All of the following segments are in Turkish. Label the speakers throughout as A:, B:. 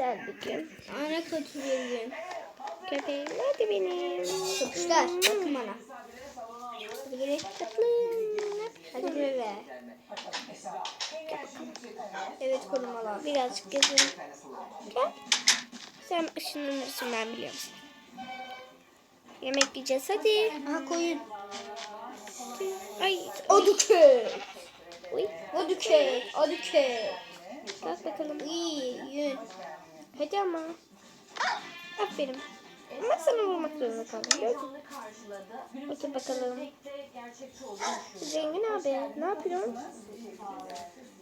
A: Gün.
B: Ana kötü bir gün.
A: Köpeğim nerede benim?
B: Kuşlar bakın bana.
A: Hadi gel tatlım.
B: Hadi buraya. Evet korumalar.
A: Birazcık gezelim. Gel. Sen ışınlanırsın ben biliyorum. Yemek yiyeceğiz hadi.
B: Aha koyun.
A: Ay.
B: Oduköy.
A: Uy.
B: Oduköy. Oduköy.
A: Kalk bakalım.
B: İyi yün.
A: Hadi ama. Aferin. Ama sana vurmak zorunda kaldım. Otur bakalım. Zengin abi ne yapıyorsun?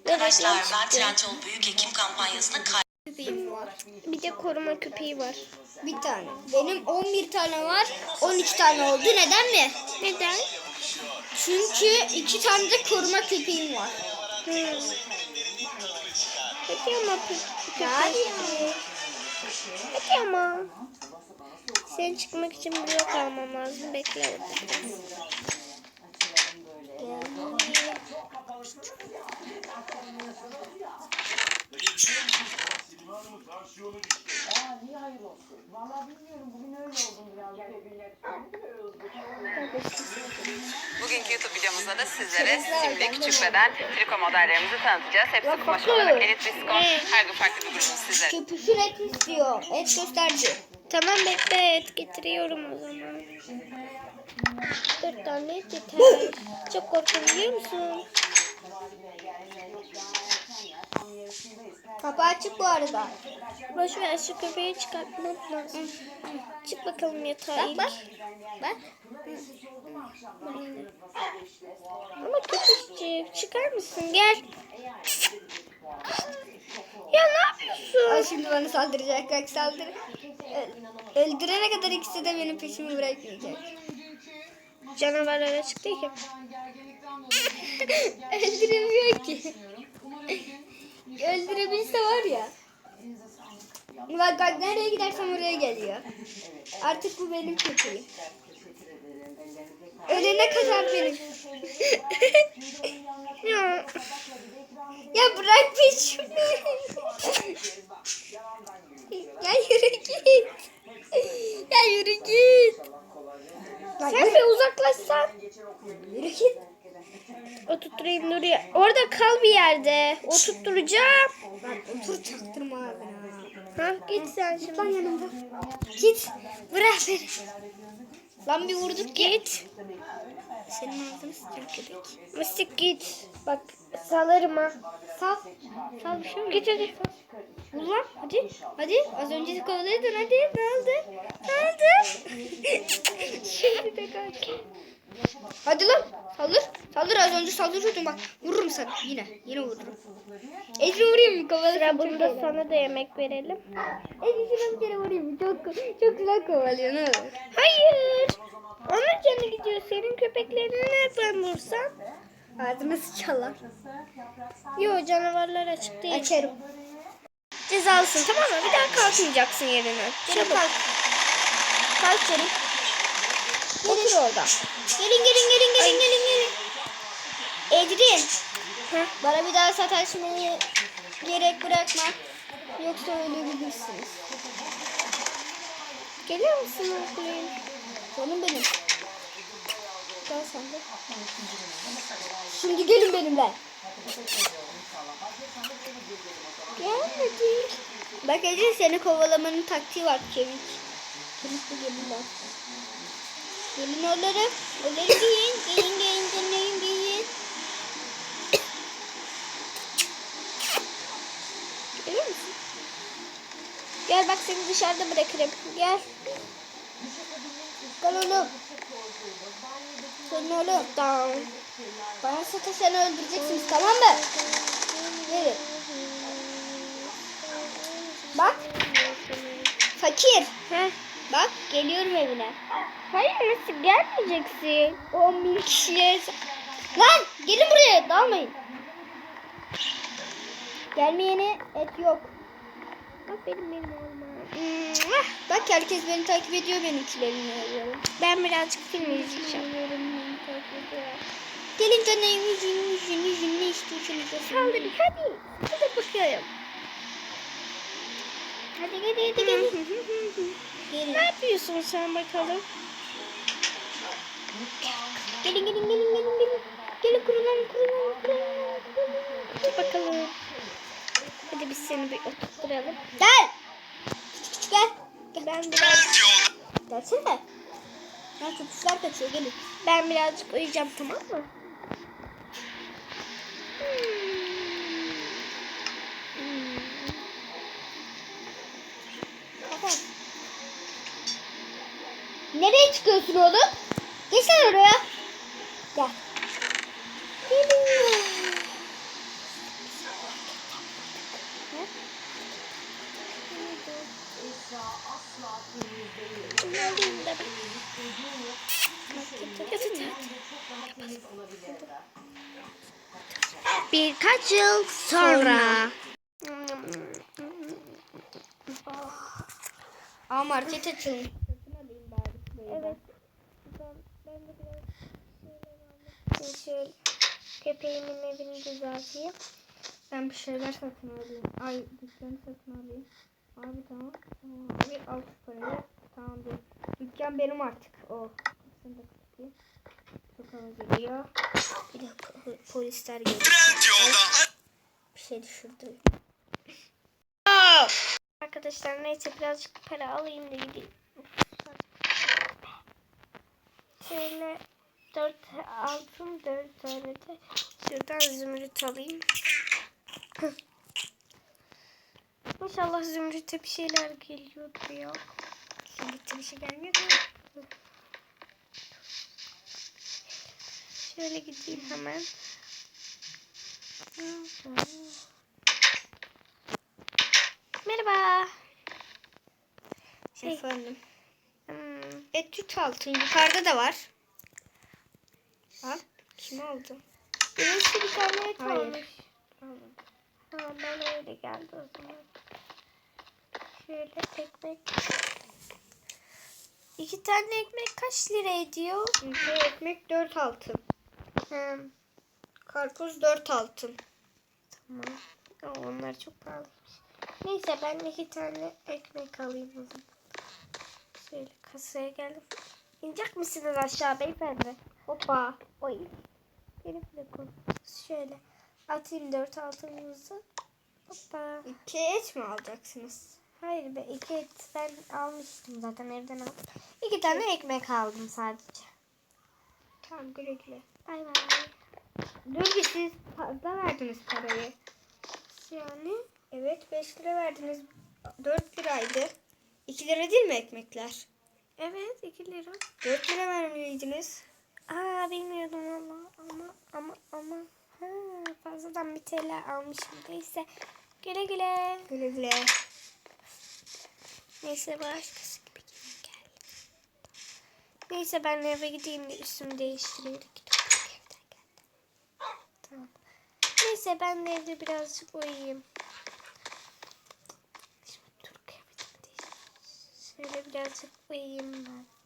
C: Arkadaşlar ben Trendyol Büyük Ekim kampanyasına kay-
B: Köpeğim var.
A: Bir de koruma köpeği var.
B: Bir tane. Benim 11 tane var. 13 tane oldu. Neden mi?
A: Neden?
B: Çünkü iki tane de koruma köpeğim var.
A: Hmm. Hadi ama kö- köpeği.
B: Hadi
A: ama. Sen çıkmak için blok almam lazım. Bekle orada.
D: Bugünkü YouTube videomuzda da sizlere simli küçük beden triko modellerimizi tanıtacağız. Hepsi kumaş olarak elit viskon. Her gün farklı bir grubun sizlere.
B: Köpüşün et istiyor. Et gösterdi.
A: Tamam bekle et getiriyorum o zaman. Dört tane et yeter. Çok korkun biliyor musun?
B: Kapağı açık bu arada.
A: Boş ver şu köpeği çıkartmak lazım. Çık bakalım yatağa
B: Bak bak. Bak.
A: Ama köpekçik çıkar mısın gel. Ya ne yapıyorsun?
B: Ay şimdi bana saldıracak. Bak saldır. Öldürene kadar ikisi de benim peşimi bırakmayacak.
A: Canavarlara çıktı ki.
B: Öldüremiyor ki. Öldürebilse var ya. Bak bak nereye gidersem oraya geliyor. Artık bu benim köpeğim. Ölene kadar benim.
A: Ya.
B: ya bırak peşimi. ya yürü git. Ya yürü git.
A: Sen bir uzaklaşsan.
B: Yürü git.
A: Oturtturayım Nuriye. Orada kal bir yerde. Oturtturacağım.
B: Bak otur çaktırma abi.
A: Ha git sen şimdi.
B: Lan yanımda. Git. Bırak beni. Lan bir vurduk
A: Git.
B: Senin ağzını sıçacağım köpek.
A: Mıstık git. Bak salarım ha.
B: Sal. Sal bir şey mi?
A: Git hadi.
B: Vur lan. Hadi. Hadi. Az önce kovalaydın. Hadi. Ne oldu? Ne oldu?
A: Şimdi de kalk.
B: Hadi lan. Saldır. Saldır. Az önce saldırıyordun bak. Vururum sana. Yine. Yine vururum. Ecri vurayım mı? Kovalasın.
A: Sıra bunda sana da yemek verelim.
B: Ecri şuna bir kere vurayım mı? Çok, çok güzel kovalıyor. Ne olur.
A: Hayır. Onun canı gidiyor. Senin köpeklerini nereden vursan?
B: Ağzıma sıçarlar.
A: Yo canavarlar açık değil.
B: Açarım.
A: Cezalısın tamam mı? Bir daha kalkmayacaksın yerine. Çabuk.
B: kalk. Kalk canım.
A: Otur orada.
B: Gelin gelin gelin gelin gelin gelin. Ecrin.
A: Heh.
B: Bana bir daha sataşmayı gerek bırakma. Yoksa ölebilirsiniz.
A: Geliyor musun Okulun?
B: Canım benim. Gel sen de. Şimdi gelin benimle.
A: Gelmedi.
B: Bak Ecrin seni kovalamanın taktiği var çevik. Çevikli gelirler. Gelin onları. Onları giyin. Giyin giyin giyin giyin.
A: Geliyor musun? Gel bak seni dışarıda bırakırım. Gel.
B: Gel oğlum. Senin oğlum.
A: Down.
B: Bana sataşanı öldüreceksiniz tamam mı? Gelin. Bak. Fakir.
A: Heh.
B: Bak geliyorum evine.
A: Hayır nasıl gelmeyeceksin?
B: 10 bin kişiye... Lan gelin buraya dalmayın. Gelmeyene et yok.
A: Aferin benim oğluma.
B: Mwah! Bak herkes beni takip ediyor benimkilerini arıyorum.
A: Ben birazcık film izleyeceğim.
B: Gelin canım yüzün yüzün yüzün ne istiyorsunuz?
A: Saldırın hadi. Hadi bakıyorum.
B: Hadi gel hadi gel. Gelin.
A: Ne yapıyorsun sen bakalım?
B: Gelin gelin gelin gelin gelin. Gelin kurulalım kurulalım kurulalım.
A: Hadi bakalım. Hadi biz seni bir oturtturalım.
B: Gel. Küçük gel.
A: Ben biraz
B: Gelsene. Ya çocuklar kaçıyor gelin.
A: ben birazcık uyuyacağım tamam mı?
B: Nereye çıkıyorsun oğlum? Geç sen oraya. Gel. Birkaç yıl sonra. Aa market açılmış.
A: Evet. Ben, ben de biraz almak Şöyle köpeğimin evini düzelteyim.
B: Ben bir şeyler satın alayım. Ay dükkanı satın alayım. Abi tamam. Tamam abi al şu parayı. Tamam dur. Dükkan benim artık. O. Sen de kapatayım. Hava geliyor. Bir de po- polisler geliyor. Bir şey düşürdü.
A: Arkadaşlar neyse birazcık para alayım da gideyim. Şöyle dört altın dört tane de şuradan zümrüt alayım. İnşallah zümrüte bir şeyler geliyordur ya.
B: Zümrüt'e bir şey gelmiyor mu?
A: Şöyle gideyim hemen. Merhaba. Şey,
B: Efendim.
A: hmm,
B: Etüt altın yukarıda da var. Al. Kim aldı?
A: birisi bir tane et
B: Hayır.
A: almış. Tamam bana öyle geldi o zaman. Şöyle ekmek. İki tane ekmek kaç lira ediyor?
B: İki ekmek 4 altın.
A: Hmm,
B: Karpuz 4 altın.
A: tamam. Oo, onlar çok pahalıymış. Neyse ben iki tane ekmek alayım o zaman. Şöyle kasaya geldim. İnecek misiniz aşağı beyefendi?
B: Hoppa.
A: Oy. Benim de. Şöyle atayım dört altınımızı. Hoppa.
B: İki et mi alacaksınız?
A: Hayır be iki et ben almıştım zaten evden aldım. İki tane ekmek aldım sadece.
B: Tamam güle güle.
A: Bay bay.
B: Dur bir siz fazla verdiniz parayı.
A: Yani
B: Evet 5 lira verdiniz. 4 liraydı. 2 lira değil mi ekmekler?
A: evet iki lira.
B: 4 lira vermeliydiniz.
A: Aa bilmiyordum valla ama ama ama ha, fazladan bir TL almışım. Neyse güle güle.
B: Güle güle.
A: Neyse başkası gibi gelin gel. Neyse ben eve gideyim de üstümü değiştireyim. Tamam. Neyse ben de evde birazcık uyuyayım. Şimdi dur kıyafetimi değiştireyim. Şöyle birazcık uyuyayım ben.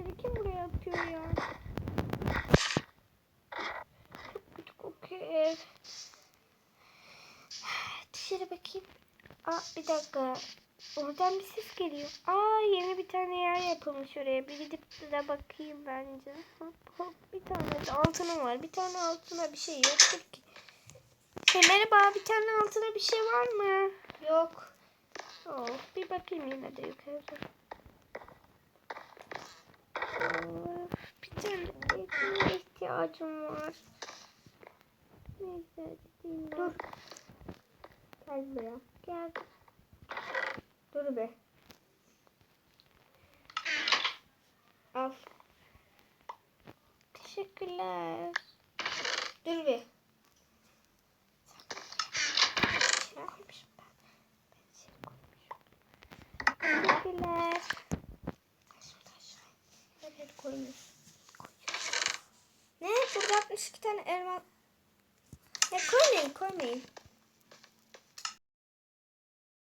A: Çöpleri kim buraya atıyor ya? Çok kötü ev. Dışarı bakayım. Aa bir dakika. Oradan bir ses geliyor. Aa yeni bir tane yer yapılmış oraya. Bir gidip de bakayım bence. Hop hop bir tane de altına var. Bir tane altına bir şey yoktur ki. Şey, merhaba bir tane altına bir şey var mı?
B: Yok.
A: Oh, bir bakayım yine de yukarı. Bir tane ekmeğe ihtiyacım var. Neyse gideyim.
B: Dur. Gel buraya.
A: Gel.
B: Dur be. Al.
A: Teşekkürler.
B: Dur be.
A: Şey. Teşekkürler. Şurada aşağı.
B: Hadi koymuş.